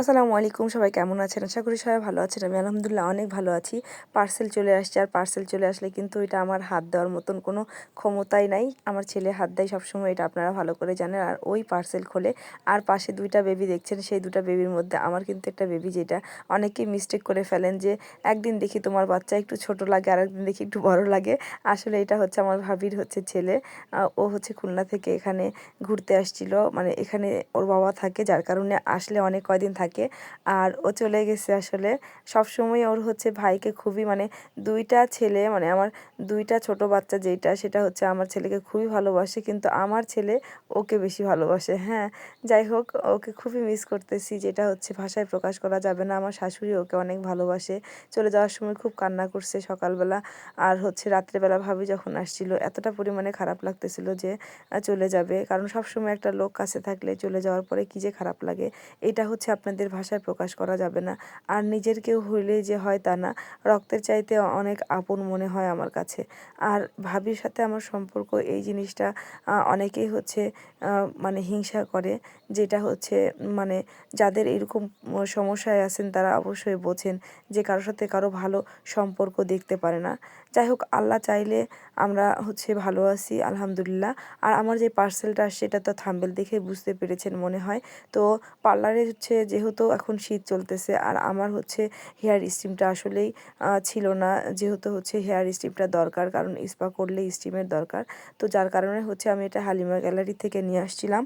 আসসালামু আলাইকুম, সবাই কেমন আছেন? আশা করি সবাই ভালো আছেন। আমি আলহামদুলিল্লাহ অনেক ভালো আছি। পার্সেল চলে আসছে, আর পার্সেল চলে আসলে কিন্তু এটা আমার হাত দেওয়ার মতন কোনো ক্ষমতাই নাই। আমার ছেলে হাত দেয় সবসময়, এটা আপনারা ভালো করে জানেন। আর ওই পার্সেল খোলে, আর পাশে দুইটা বেবি দেখছেন, সেই দুটা বেবির মধ্যে আমার কিন্তু একটা বেবি যেটা অনেকেই মিস্টেক করে ফেলেন যে, একদিন দেখি তোমার বাচ্চা একটু ছোট লাগে আর একদিন দেখি একটু বড় লাগে। আসলে এটা হচ্ছে আমার ভাবির হচ্ছে ছেলে। ও হচ্ছে খুলনা থেকে এখানে ঘুরতে আসছিল। মানে এখানে ওর বাবা থাকে, যার কারণে আসলে অনেক কয়দিন থাকে থাকে। আর ও চলে গেছে আসলে সব সময় ওর হচ্ছে ভাইকে খুবই মানে দুইটা ছেলে মানে আমার দুইটা ছোট বাচ্চা যেটা সেটা হচ্ছে আমার ছেলেকে খুবই ভালোবাসে কিন্তু আমার ছেলে ওকে বেশি ভালোবাসে। হ্যাঁ যাই হোক, ওকে খুবই মিস করতেছি যেটা হচ্ছে ভাষায় প্রকাশ করা যাবে না। আমার শাশুড়ি ওকে অনেক ভালোবাসে। চলে যাওয়ার সময় খুব কান্না করছে সকালবেলা। আর হচ্ছে রাত্রেবেলা ভাবি যখন আসছিল, এতটা পরিমাণে খারাপ লাগতেছিল যে চলে যাবে। কারণ সবসময় একটা লোক কাছে থাকলে চলে যাওয়ার পরে কী যে খারাপ লাগে। এটা হচ্ছে আপনাদের আপনাদের ভাষায় প্রকাশ করা যাবে না। আর নিজের কেউ হইলে যে হয় তা না, রক্তের চাইতে অনেক আপন মনে হয় আমার কাছে। আর ভাবির সাথে আমার সম্পর্ক এই জিনিসটা অনেকেই হচ্ছে মানে হিংসা করে, যেটা হচ্ছে মানে যাদের এরকম সমস্যায় আছেন তারা অবশ্যই বোঝেন যে কারোর সাথে কারও ভালো সম্পর্ক দেখতে পারে না। যাই হোক, আল্লাহ চাইলে আমরা হচ্ছে ভালো আছি, আলহামদুলিল্লাহ। আর আমার যে পার্সেলটা সেটা তো থাম্বেল দেখে বুঝতে পেরেছেন মনে হয়। তো পার্লারে হচ্ছে যেহেতু এখন শীত চলতেছে, আর আমার হচ্ছে হেয়ার স্টিমটা আসলেই ছিল না। যেহেতু হচ্ছে হেয়ার স্টিমটা দরকার, কারণ স্পা করলে স্টিমের দরকার। তো যার কারণে হচ্ছে আমি এটা হালিমা গ্যালারি থেকে নিয়ে আসছিলাম।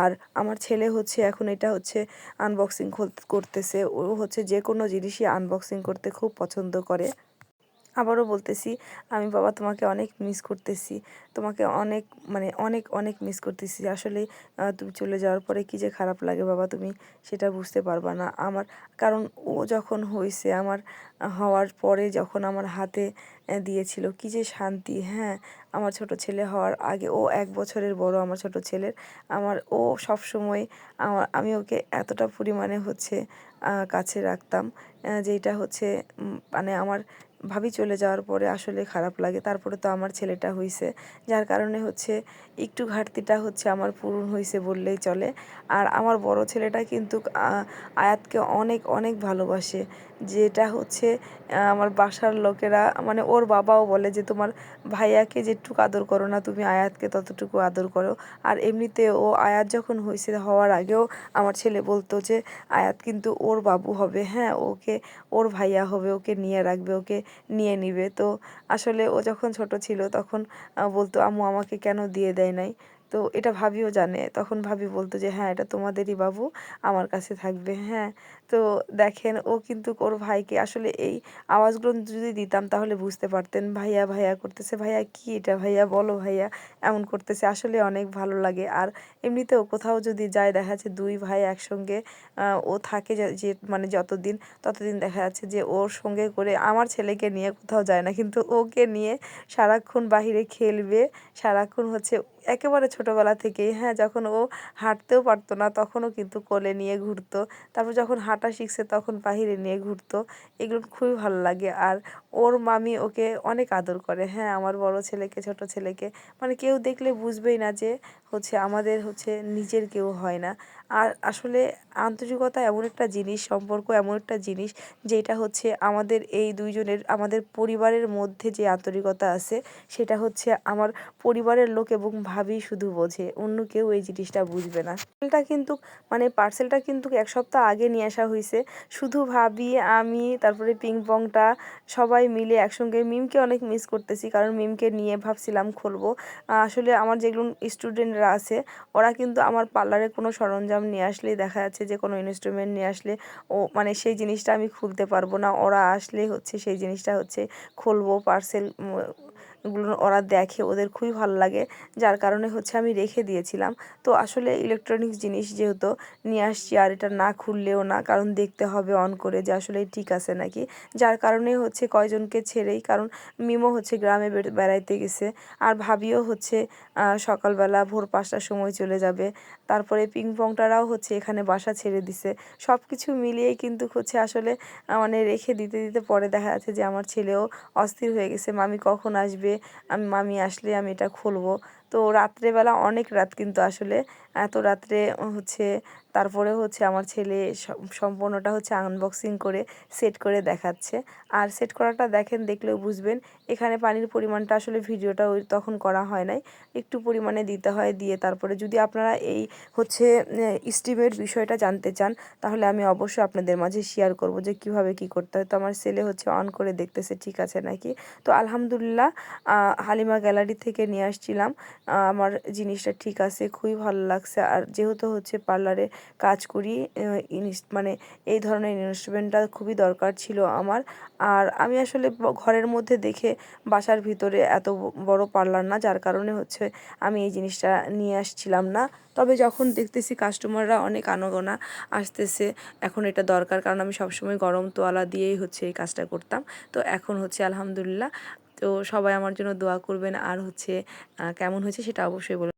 আর আমার ছেলে হচ্ছে এখন এটা হচ্ছে আনবক্সিং করতেছে। ও হচ্ছে যে কোনো জিনিসই আনবক্সিং করতে খুব পছন্দ করে। আবারও বলতেছি, আমি বাবা তোমাকে অনেক মিস করতেছি। তোমাকে অনেক মানে অনেক অনেক মিস করতেছি। আসলে তুমি চলে যাওয়ার পরে কী যে খারাপ লাগে বাবা, তুমি সেটা বুঝতে পারবা না। আমার, কারণ ও যখন হয়েছে আমার হওয়ার পরে যখন আমার হাতে দিয়েছিল কী যে শান্তি হ্যাঁ আমার ছোট ছেলে হওয়ার আগে ও এক বছরের বড় আমার ছোট ছেলের। আমার, ও সব সময় আমার, আমি ওকে এতটা পরিমাণে হচ্ছে কাছে রাখতাম যেটা হচ্ছে মানে আমার ভাবি চলে যাওয়ার পরে আসলে খারাপ লাগে। তারপরে তো আমার ছেলেটা হয়েছে যার কারণে হচ্ছে একটু ঘাটতিটা হচ্ছে আমার পূরণ হয়েছে বললেই চলে। আর আমার বড় ছেলেটা কিন্তু আয়াতকে অনেক অনেক ভালোবাসে। যেটা হচ্ছে আমার বাসার লোকেরা মানে ওর বাবাও বলে যে, তোমার ভাইয়াকে যেটুকু আদর করো না, তুমি আয়াতকে ততটুকু আদর করো। আর এমনিতে ও আয়াত যখন হয়েছে হওয়ার আগেও আমার ছেলে বলতো যে, আয়াত কিন্তু ওর বাবু হবে হ্যাঁ ওকে, ওর ভাইয়া হবে, ওকে নিয়ে রাখবে, ওকে নিয়ে নিবে। তো আসলে ও যখন ছোট ছিল, তখন বলতো, আম্মু, আমাকে কেন দিয়ে দেয় নাই? তো এটা ভাবিও জানে। তখন ভাবি বলতো যে হ্যাঁ এটা তোমাদেরই বাবু, আমার কাছে থাকবে। হ্যাঁ তো দেখেন, ও কিন্তু ওর ভাইকে আসলে এই আওয়াজগুলো যদি দিতাম তাহলে বুঝতে পারতেন, ভাইয়া ভাইয়া করতেছে। ভাইয়া, কি এটা? ভাইয়া, বলো ভাইয়া। এমন করতেছে। আসলে অনেক ভালো লাগে। আর এমনিতেও কোথাও যদি যায়, দেখা যাচ্ছে দুই ভাই একসঙ্গে ও থাকে যে মানে যতদিন, ততদিন দেখা যাচ্ছে যে, ওর সঙ্গে করে আমার ছেলেকে নিয়ে কোথাও যায় না। কিন্তু ওকে নিয়ে সারাক্ষণ বাহিরে খেলবে, সারাক্ষণ হচ্ছে একেবারে ছোটোবেলা থেকেই হ্যাঁ যখন ও হাঁটতেও পারতো না, তখনও কিন্তু কোলে নিয়ে ঘুরতো। তারপর যখন হাঁটা শিখছে, তখন বাহিরে নিয়ে ঘুরতো। এগুলো খুবই ভালো লাগে। আর ওর মামি ওকে অনেক আদর করে। হ্যাঁ আমার বড় ছেলেকে, ছোট ছেলেকে মানে কেউ দেখলে বুঝবেই না যে হচ্ছে আমাদের হচ্ছে নিজের কেউ হয় না। আর আসলে আন্তরিকতা এমন একটা জিনিস, সম্পর্ক এমন একটা জিনিস যেটা হচ্ছে আমাদের এই দুইজনের, আমাদের পরিবারের মধ্যে যে আন্তরিকতা আছে সেটা হচ্ছে আমার পরিবারের লোক এবং ভাবি শুধু বোঝে, অন্য কেউ এই জিনিসটা বুঝবে না। পার্সেলটা কিন্তু মানে পার্সেলটা কিন্তু এক সপ্তাহ আগে নিয়ে আসা হয়েছে। শুধু ভাবি, আমি, তারপরে পিং পংটা সবাই মিলে একসঙ্গে, মিমকে অনেক মিস করতেছি কারণ মিমকে নিয়ে ভাবছিলাম খুলবো। আসলে আমার যেগুলো স্টুডেন্টরা আছে, ওরা কিন্তু আমার পার্লারে কোনো সরঞ্জাম নিয়ে আসলেই দেখা যাচ্ছে যে কোনো ইনস্ট্রুমেন্ট নিয়ে আসলে ও মানে সেই জিনিসটা আমি খুলতে পারব না। ওরা আসলে হচ্ছে সেই জিনিসটা হচ্ছে খুলবো পার্সেল গুলো ওরা দেখে ওদের খুবই ভালো লাগে। যার কারণে হচ্ছে আমি রেখে দিয়েছিলাম। তো আসলে ইলেকট্রনিক্স জিনিস যেহেতু নিয়ে আসছি আর এটা না খুললেও না, কারণ দেখতে হবে অন করে যে আসলে ঠিক আছে নাকি। যার কারণে হচ্ছে কয়জনকে ছেড়েই, কারণ মিমো হচ্ছে গ্রামে বেড়াইতে গেছে। আর ভাবিও হচ্ছে সকালবেলা ভোর পাঁচটার সময় চলে যাবে। তারপরে পিং পংটারাও হচ্ছে এখানে বাসা ছেড়ে দিছে। সব কিছু মিলিয়েই কিন্তু হচ্ছে আসলে মানে রেখে দিতে দিতে পরে দেখা যাচ্ছে যে আমার ছেলেও অস্থির হয়ে গেছে। মামি কখন আসবে? আমি মামি আসলে আমি এটা খুলবো। তো রাত্রেবেলা অনেক রাত কিন্তু আসলে এত রাত্রে হচ্ছে তারপরে হচ্ছে আমার ছেলে সম- সম্পূর্ণটা হচ্ছে আনবক্সিং করে সেট করে দেখাচ্ছে। আর সেট করাটা দেখেন, দেখলেও বুঝবেন, এখানে পানির পরিমাণটা আসলে ভিডিওটা ওই তখন করা হয় নাই। একটু পরিমাণে দিতে হয়, দিয়ে তারপরে যদি আপনারা এই হচ্ছে স্টিমের বিষয়টা জানতে চান, তাহলে আমি অবশ্যই আপনাদের মাঝে শেয়ার করব যে কীভাবে কি করতে হয়। তো আমার ছেলে হচ্ছে অন করে দেখতেছে, ঠিক আছে নাকি? তো আলহামদুলিল্লাহ হালিমা গ্যালারি থেকে নিয়ে আসছিলাম। আমার জিনিসটা ঠিক আছে, খুবই ভালো লাগছে। আর যেহেতু হচ্ছে পার্লারে কাজ করি মানে এই ধরনের ইনস্ট্রুমেন্টটা খুবই দরকার ছিল আমার। আর আমি আসলে ঘরের মধ্যে দেখে বাসার ভিতরে এত বড় পার্লার না, যার কারণে হচ্ছে আমি এই জিনিসটা নিয়ে আসছিলাম না। তবে যখন দেখতেছি কাস্টমাররা অনেক আনাগোনা আসতেছে, এখন এটা দরকার, কারণ আমি সবসময় গরম তোয়ালা দিয়েই হচ্ছে এই কাজটা করতাম। তো এখন হচ্ছে আলহামদুলিল্লাহ, তো সবাই আমার জন্য দোয়া করবেন, আর হচ্ছে কেমন হয়েছে সেটা অবশ্যই বলবেন।